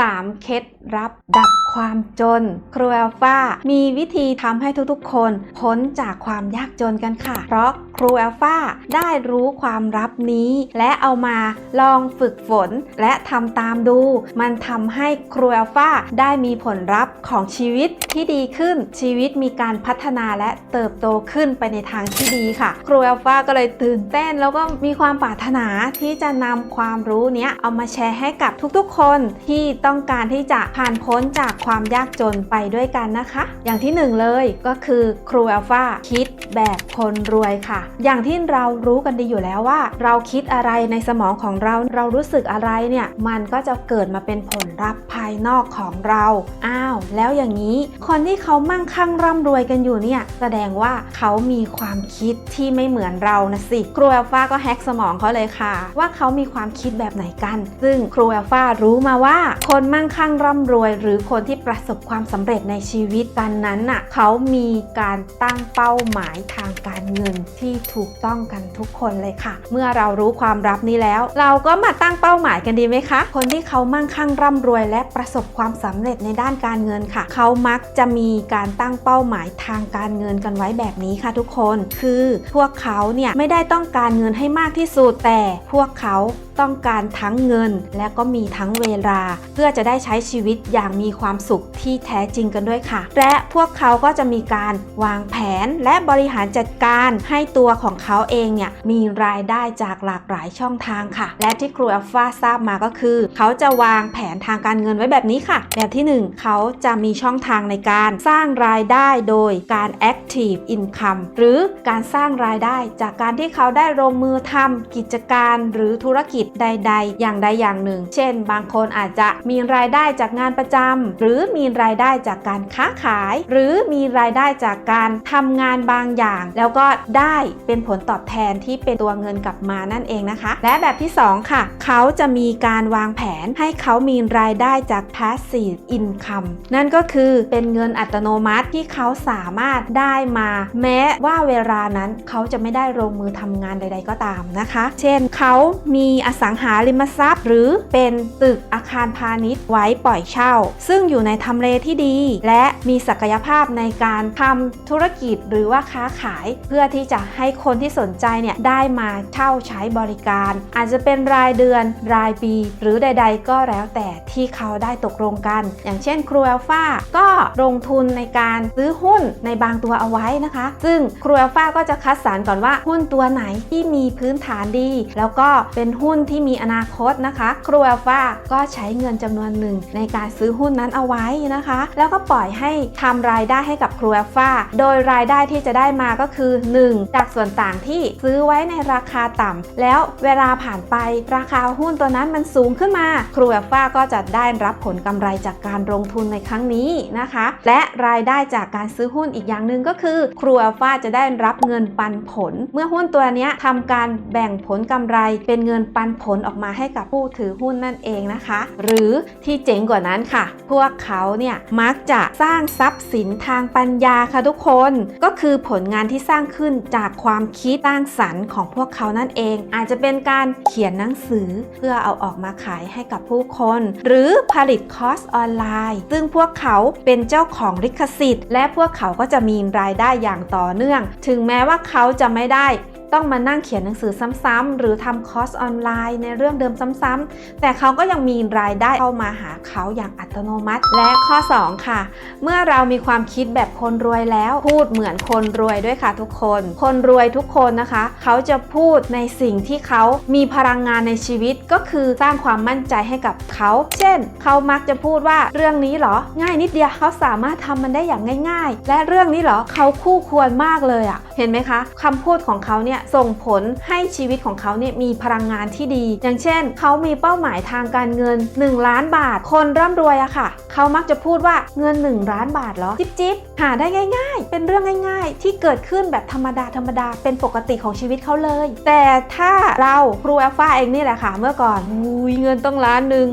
3 เคล็ดลับดับความจน ครูอัลฟามีวิธีทำให้ทุกๆ คนพ้นจากความยากจนกันค่ะ เพราะครูอัลฟาได้รู้ความลับนี้ และเอามาลองฝึกฝนและทำตามดู มันทำให้ครูอัลฟาได้มีผลลัพธ์ของชีวิตที่ดีขึ้น ชีวิตมีการพัฒนาและเติบโตขึ้นไปในทางที่ดีค่ะ ครูอัลฟาก็เลยตื่นเต้น แล้วก็มีความปรารถนาที่จะนำความรู้นี้เอามาแชร์ให้กับทุกๆ คนที่ต้องการที่จะผ่านพ้นจากความยากจนไปด้วยกันนะคะ อย่างที่หนึ่งเลยก็คือครูอัลฟาคิดแบบคนรวยค่ะ อย่างที่เรารู้กันดีอยู่แล้วว่า เราคิดอะไรในสมองของเราเรารู้สึกอะไรเนี่ยมันก็จะเกิดมาเป็นผลลัพธ์ภายนอกของเราอ้าวแล้วอย่างนี้ คนที่เขามั่งคั่งร่ำรวยกันอยู่เนี่ยแสดงว่าเขามีความคิดที่ไม่เหมือนเรานะสิครูอัลฟาก็แฮกสมองเขาเลยค่ะ ว่าเขามีความคิดแบบไหนกัน ซึ่งครูอัลฟารู้มาว่าคนมั่งคั่งร่ำรวย หรือคนที่ประสบความสำเร็จในชีวิตกันนั้นน่ะเขามีการตั้งเป้าหมายทางการเงินที่ถูกต้องกันทุกคนเลยค่ะ เมื่อเรารู้ความลับนี้แล้ว เราก็มาตั้งเป้าหมายกันดีไหมคะ คนที่เขามั่งคั่งร่ำรวยและประสบความสำเร็จในด้านการเงินค่ะ เขามักจะมีการตั้งเป้าหมายทางการเงินกันไว้แบบนี้ค่ะทุกคน คือพวกเขาเนี่ยไม่ได้ต้องการเงินให้มากที่สุดแต่พวกเขาต้องการทั้งเงินและก็มีทั้งเวลา เพื่อื่อจะได้ใช้ชีวิตอย่างมีความสุขที่แท้จริงกันด้วยค่ะ และพวกเขาก็จะมีการวางแผนและบริหารจัดการให้ตัวของเขาเองเนี่ยมีรายได้จากหลากหลายช่องทางค่ะ และที่ครูอัลฟาทราบมาก็คือ เขาจะวางแผนทางการเงินไว้แบบนี้ค่ะ แบบที่ 1 เขาจะมีช่องทางในการสร้างรายได้โดยการ active income หรือการสร้างรายได้จากการที่เขาได้ลงมือทำกิจการหรือธุรกิจใด ๆ อย่างใดอย่างหนึ่ง เช่น บางคนอาจจะมีีรายได้จากงานประจำหรือมีรายได้จากการค้าขาย หรือมีรายได้จากการทำงานบางอย่าง แล้วก็ได้เป็นผลตอบแทนที่เป็นตัวเงินกลับมานั่นเองนะคะ และแบบที่ 2 ค่ะ เขาจะมีการวางแผนให้เขามีรายได้จาก passive income นั่นก็คือเป็นเงินอัตโนมัติที่เขาสามารถได้มา แม้ว่าเวลานั้นเขาจะไม่ได้ลงมือทำงานใด ๆ ก็ตามนะคะ เช่นเขามีอสังหาริมทรัพย์ หรือเป็นตึกอาคารพาณิชย์ไว้ปล่อยเช่า ซึ่งอยู่ในทำเลที่ดี และมีศักยภาพในการทำธุรกิจหรือว่าค้าขาย เพื่อที่จะให้คนที่สนใจเนี่ยได้มาเช่าใช้บริการ อาจจะเป็นรายเดือนรายปี หรือใด ๆ ก็แล้วแต่ที่เขาได้ตกลงกัน อย่างเช่นครูอัลฟาก็ลงทุนในการซื้อหุ้นในบางตัวเอาไว้นะคะ ซึ่งครูอัลฟาก็จะคัดสรรก่อนว่าหุ้นตัวไหนที่มีพื้นฐานดี แล้วก็เป็นหุ้นที่มีอนาคตนะคะ ครูอัลฟาก็ใช้เงินจำนวนหนึ่ง ในการซื้อหุ้นนั้นเอาไว้นะคะ แล้วก็ปล่อยให้ทำรายได้ให้กับครูอัลฟาโดยรายได้ที่จะได้มาก็คือ 1 จากส่วนต่างที่ซื้อไว้ในราคาต่ำแล้วเวลาผ่านไปราคาหุ้นตัวนั้นมันสูงขึ้นมา ครูอัลฟาก็จะได้รับผลกำไรจากการลงทุนในครั้งนี้นะคะ และรายได้จากการซื้อหุ้นอีกอย่างหนึ่งก็คือ ครูอัลฟาจะได้รับเงินปันผล เมื่อหุ้นตัวนี้ทำการแบ่งผลกำไรเป็นเงินปันผลออกมาให้กับผู้ถือหุ้นนั่นเองนะคะ หรือที่เจ๋งกว่านั้นค่ะ พวกเขาเนี่ยมักจะสร้างทรัพย์สินทางปัญญาค่ะทุกคน ก็คือผลงานที่สร้างขึ้นจากความคิดสร้างสรรค์ของพวกเขานั่นเอง อาจจะเป็นการเขียนหนังสือเพื่อเอาออกมาขายให้กับผู้คน หรือผลิตคอร์สออนไลน์ ซึ่งพวกเขาเป็นเจ้าของลิขสิทธิ์ และพวกเขาก็จะมีรายได้อย่างต่อเนื่อง ถึงแม้ว่าเขาจะไม่ได้ ต้องมานั่งเขียนหนังสือซ้ำๆหรือทำคอร์สออนไลน์ในเรื่องเดิมซ้ำๆแต่เขาก็ยังมีรายได้เข้ามาหาเขาอย่างอัตโนมัติ และข้อ 2 ค่ะ เมื่อเรามีความคิดแบบคนรวยแล้ว พูดเหมือนคนรวยด้วยค่ะทุกคน คนรวยทุกคนนะคะ เขาจะพูดในสิ่งที่เขามีพลังงานในชีวิตก็คือสร้างความมั่นใจให้กับเขา เช่น เขามักจะพูดว่าเรื่องนี้เหรอ ง่ายนิดเดียวเขาสามารถทำมันได้อย่างง่าย ๆ และเรื่องนี้เหรอเขาคู่ควรมากเลยอะ่ะ เห็นไหมคะคำพูดของเขาเนี่ยส่งผลให้ชีวิตของเขาเนี่ยมีพลังงานที่ดี อย่างเช่น เขามีเป้าหมายทางการเงิน 1 ล้านบาท คนร่ำรวยอะค่ะ เขามักจะพูดว่าเงิน 1 ล้านบาทเหรอ จิ๊บจิบหาได้ง่าย ๆ เป็นเรื่องง่าย ๆ ที่เกิดขึ้นแบบธรรมดาธรรมดาเป็นปกติของชีวิตเขาเลย แต่ถ้าเราครูอัลฟาเองนี่แหละค่ะ เมื่อก่อนอุ้ยเงินต้องล้านหนึ่ง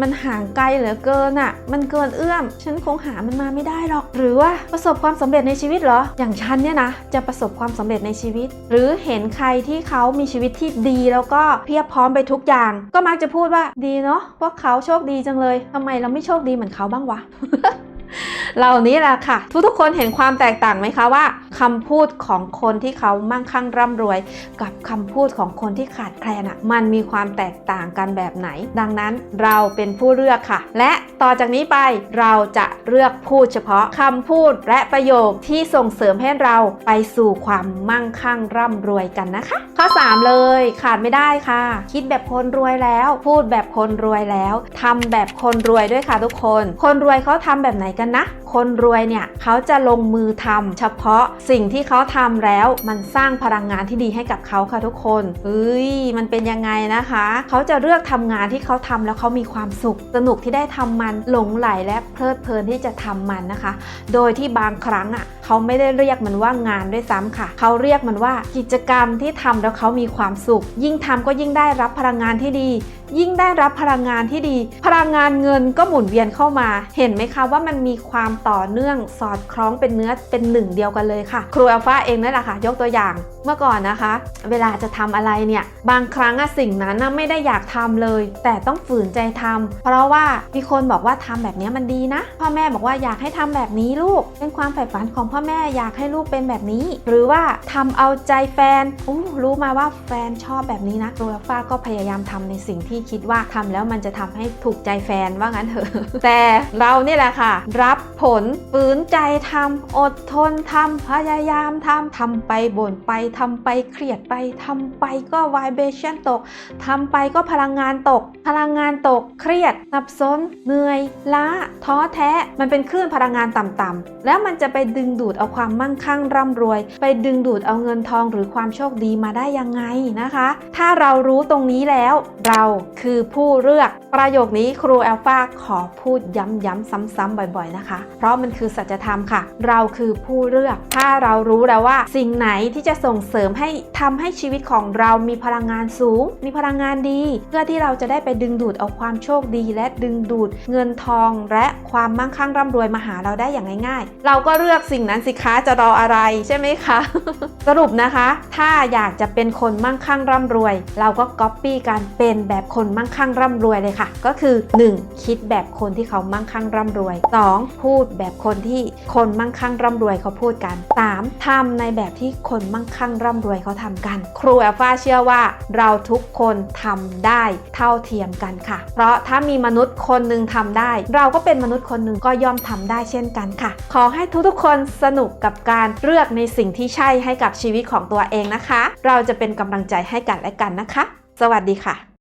มันห่างไกลเหลือเกินอะมันเกินเอื้อม ฉันคงหามันมาไม่ได้หรอก หรือว่าประสบความสำเร็จในชีวิตเหรอ อย่างฉันเนี่ยนะ จะประสบความสำเร็จในชีวิต หรือเห็นใครที่เขามีชีวิตที่ดีแล้วก็เพียบพร้อมไปทุกอย่าง ก็มักจะพูดว่าดีเนาะ พวกเขาโชคดีจังเลยทำไมเราไม่โชคดีเหมือนเขาบ้างวะเหล่านี้แหละค่ะ ทุกๆคนเห็นความแตกต่างไหมคะว่า คำพูดของคนที่เขามั่งคั่งร่ำรวย กับคำพูดของคนที่ขาดแคลนอะมันมีความแตกต่างกันแบบไหน ดังนั้นเราเป็นผู้เลือกค่ะ และต่อจากนี้ไปเราจะเลือกพูดเฉพาะคำพูดและประโยคที่ส่งเสริมให้เราไปสู่ความมั่งคั่งร่ำรวยกันนะคะ ข้อ 3 เลยขาดไม่ได้ค่ะ คิดแบบคนรวยแล้ว พูดแบบคนรวยแล้วทำแบบคนรวยด้วยค่ะทุกคน คนรวยเขาทำแบบไหนกันนะ คนรวยเนี่ยเขาจะลงมือทำเฉพาะสิ่งที่เขาทำแล้วมันสร้างพลังงานที่ดีให้กับเขาค่ะทุกคนเฮ้ยมันเป็นยังไงนะคะ เขาจะเลือกทำงานที่เขาทำแล้วเขามีความสุข สนุกที่ได้ทำมันหลงไหลและเพลิดเพลินที่จะทำมันนะคะ โดยที่บางครั้งอะเขาไม่ได้เรียกมันว่างานด้วยซ้ำค่ะ เขาเรียกมันว่ากิจกรรมที่ทำแล้วเขามีความสุข ยิ่งทำก็ยิ่งได้รับพลังงานที่ดี ยิ่งได้รับพลังงานที่ดี พลังงานเงินก็หมุนเวียนเข้ามา เห็นไหมคะว่ามันมีความต่อเนื่องสอดคล้องเป็นเนื้อเป็นหนึ่งเดียวกันเลยค่ะ ครูอัลฟาเองนั่นแหละค่ะ ยกตัวอย่างเมื่อก่อนนะคะ เวลาจะทำอะไรเนี่ยบางครั้งอะสิ่งนั้นไม่ได้อยากทำเลย แต่ต้องฝืนใจทำเพราะว่ามีคนบอกว่าทำแบบนี้มันดีนะ พ่อแม่บอกว่าอยากให้ทำแบบนี้ลูก เป็นความใฝ่ฝันของพ่อแม่อยากให้ลูกเป็นแบบนี้ หรือว่าทำเอาใจแฟนอู้รู้มาว่าแฟนชอบแบบนี้นะครูอัลฟาก็พยายามทำในสิ่งที่คิดว่าทำแล้วมันจะทำให้ถูกใจแฟนว่างั้นเถอะ แต่เรานี่แหละค่ะ รับผลฝืนใจทำอดทนทำพยายามทำทำไปบ่นไปทำไปเครียดไปทำไปก็ vibration ตกทำไปก็พลังงานตก พลังงานตกเครียดสับสนเหนื่อยล้าท้อแท้มันเป็นคลื่นพลังงานต่ำๆแล้วมันจะไปดึงดูดเอาความมั่งคั่งร่ำรวย ไปดึงดูดเอาเงินทองหรือความโชคดีมาได้ยังไงนะคะ ถ้าเรารู้ตรงนี้แล้วเราคือผู้เลือกประโยคนี้ครูแอลฟาขอพูดย้ำๆซ้ำๆบ่อยๆนะคะ เพราะมันคือสัจธรรมค่ะ เราคือผู้เลือก ถ้าเรารู้แล้วว่า สิ่งไหนที่จะส่งเสริมให้ทำให้ชีวิตของเรามีพลังงานสูง มีพลังงานดี เพื่อที่เราจะได้ไปดึงดูดเอาความโชคดี และดึงดูดเงินทองและความมั่งคั่งร่ำรวยมาหาเราได้อย่างง่าย ๆ เราก็เลือกสิ่งนั้นสิคะจะรออะไรใช่ไหมคะสรุปนะคะ ถ้าอยากจะเป็นคนมั่งคั่งร่ำรวย เราก็ก๊อปปี้การเป็นแบบคนมั่งคั่งร่ำรวยเลยค่ะ ก็คือ 1. คิดแบบคนที่เขามั่งคั่งร่ำรวย 2. พูดแบบคนที่คนมั่งคั่งร่ำรวยเขาพูดกัน 3. ทำในแบบที่คนมั่งคั่งร่ำรวยเขาทำกัน ครูแอลฟาเชื่อว่าเราทุกคนทำได้เท่าเทียมกันค่ะ เพราะถ้ามีมนุษย์คนหนึ่งทำได้ เราก็เป็นมนุษย์คนหนึ่งก็ย่อมทำได้เช่นกันค่ะ ขอให้ทุกๆคนสนุกกับการเลือกในสิ่งที่ใช่ให้กับชีวิตของตัวเองนะคะ เราจะเป็นกำลังใจให้กันและกันนะคะ สวัสดีค่ะ